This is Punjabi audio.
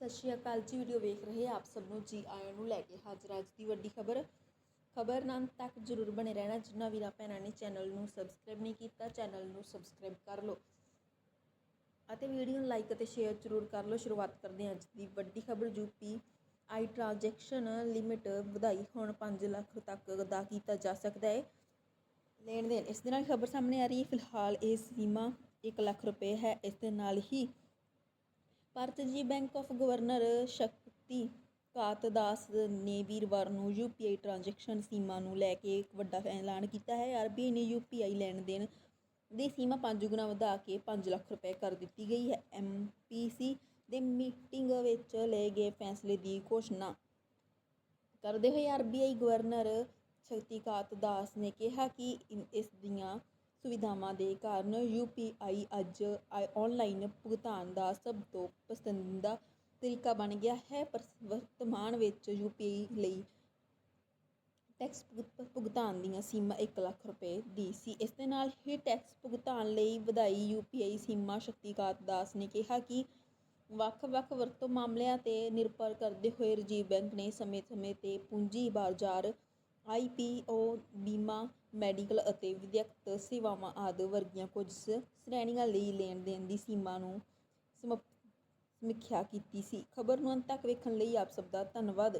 ਸਤਿ ਸ਼੍ਰੀ ਅਕਾਲ ਜੀ ਵੀਡੀਓ ਵੇਖ ਰਹੇ ਆਪ ਸਭ ਨੂੰ। ਜੀ ਆਇਆਂ ਨੂੰ ਲੈ ਕੇ ਹਾਜ਼ਰ ਅੱਜ ਦੀ ਵੱਡੀ ਖਬਰ। ਖਬਰ ਨਾਲ ਤੱਕ ਜਰੂਰ ਬਣੇ ਰਹਿਣਾ ਜਿੰਨਾ ਵੀਰਾਂ ਭੈਣਾਂ ਨੇ ਚੈਨਲ ਨੂੰ ਸਬਸਕ੍ਰਾਈਬ ਨਹੀਂ ਕੀਤਾ, ਚੈਨਲ ਨੂੰ ਸਬਸਕ੍ਰਾਈਬ ਕਰ ਲਓ। ਅਤੇ ਵੀਡੀਓ ਨੂੰ ਲਾਈਕ ਅਤੇ ਸ਼ੇਅਰ ਜਰੂਰ ਕਰ ਲਓ। ਸ਼ੁਰੂਆਤ ਕਰਦੇ ਹਾਂ ਅੱਜ ਦੀ ਵੱਡੀ ਖਬਰ। ਯੂਪੀ ਆਈ ਟ੍ਰਾਂਜੈਕਸ਼ਨ ਲਿਮਿਟ ਵਧਾਈ, ਹੁਣ 5 ਲੱਖ ਤੱਕ ਦਾ ਕੀਤਾ ਜਾ ਸਕਦਾ ਹੈ। ਲੈਣ ਦੇਣ ਇਸ ਦੇ ਨਾਲ ਖਬਰ ਸਾਹਮਣੇ ਆ ਰਹੀ ਹੈ। ਫਿਲਹਾਲ ਇਹ ਸੀਮਾ 1 ਲੱਖ ਰੁਪਏ ਹੈ। ਇਸ ਦੇ ਨਾਲ ਹੀ ਭਾਰਤ ਜੀ bank of governor Shaktikanta Das ਨੇ ਵੀਰਵਾਰ ਨੂੰ ਯੂਪੀਆਈ ਟ੍ਰਾਂਜੈਕਸ਼ਨ ਸੀਮਾ ਨੂੰ ਲੈ ਕੇ ਇੱਕ ਵੱਡਾ ਐਲਾਨ ਕੀਤਾ ਹੈ। ਆਰਬੀਆਈ ਨੇ ਯੂਪੀਆਈ ਲੈਣ ਦੇਣ ਦੀ ਸੀਮਾ 5 ਗੁਣਾ ਵਧਾ ਕੇ 5 ਲੱਖ ਰੁਪਏ ਕਰ ਦਿੱਤੀ ਗਈ ਹੈ। ਐਮਪੀਸੀ ਦੇ ਮੀਟਿੰਗ ਵਿੱਚ ਲਏ ਗਏ ਫੈਸਲੇ ਦੀ ਘੋਸ਼ਣਾ ਕਰਦੇ ਹੋਏ ਆਰਬੀਆਈ ਗਵਰਨਰ ਸ਼ਕਤੀਕਾਂਤ ਦਾਸ ਨੇ ਕਿਹਾ ਕਿ ਇਸ ਦੀਆਂ ਸੁਵਿਧਾਵਾਂ ਦੇ ਕਾਰਨ ਯੂ ਪੀ ਆਈ ਅੱਜ ਆ ਔਨਲਾਈਨ ਭੁਗਤਾਨ ਦਾ ਸਭ ਤੋਂ ਪਸੰਦੀਦਾ ਤਰੀਕਾ ਬਣ ਗਿਆ ਹੈ। ਪਰ ਵਰਤਮਾਨ ਵਿੱਚ ਯੂ ਪੀ ਆਈ ਲਈ ਟੈਕਸ ਭੁਗ- ਭੁਗਤਾਨ ਦੀਆਂ ਸੀਮਾ 1 ਲੱਖ ਰੁਪਏ ਦੀ ਸੀ। ਇਸ ਦੇ ਨਾਲ ਹੀ ਟੈਕਸ ਭੁਗਤਾਨ ਲਈ ਵਧਾਈ ਯੂ ਪੀ ਆਈ ਸੀਮਾ ਸ਼ਕਤੀਕਾਂਤ ਦਾਸ ਨੇ ਕਿਹਾ ਕਿ ਵੱਖ-ਵੱਖ ਵਰਤੋਂ ਮਾਮਲਿਆਂ ਤੇ ਨਿਰਭਰ ਕਰਦੇ ਹੋਏ ਰਿਜ਼ਰਵ ਬੈਂਕ ਨੇ ਸਮੇਂ-ਸਮੇਂ ਤੇ ਪੂੰਜੀ ਬਾਜ਼ਾਰ ਆਈਪੀਓ ਬੀਮਾ ਮੈਡੀਕਲ ਅਤੇ ਵਿਦਿਅਕ ਸੇਵਾਵਾਂ ਆਦਿ ਵਰਗੀਆਂ ਕੁਝ ਸ਼੍ਰੇਣੀਆਂ ਲਈ ਲੈਣ ਦੇਣ ਦੀ ਸੀਮਾ ਨੂੰ ਸਮਪ- ਸਮੀਖਿਆ ਕੀਤੀ ਸੀ। ਖਬਰ ਨੂੰ ਅੰਤ ਤੱਕ ਵੇਖਣ ਲਈ ਆਪ ਸਭ ਦਾ ਧੰਨਵਾਦ।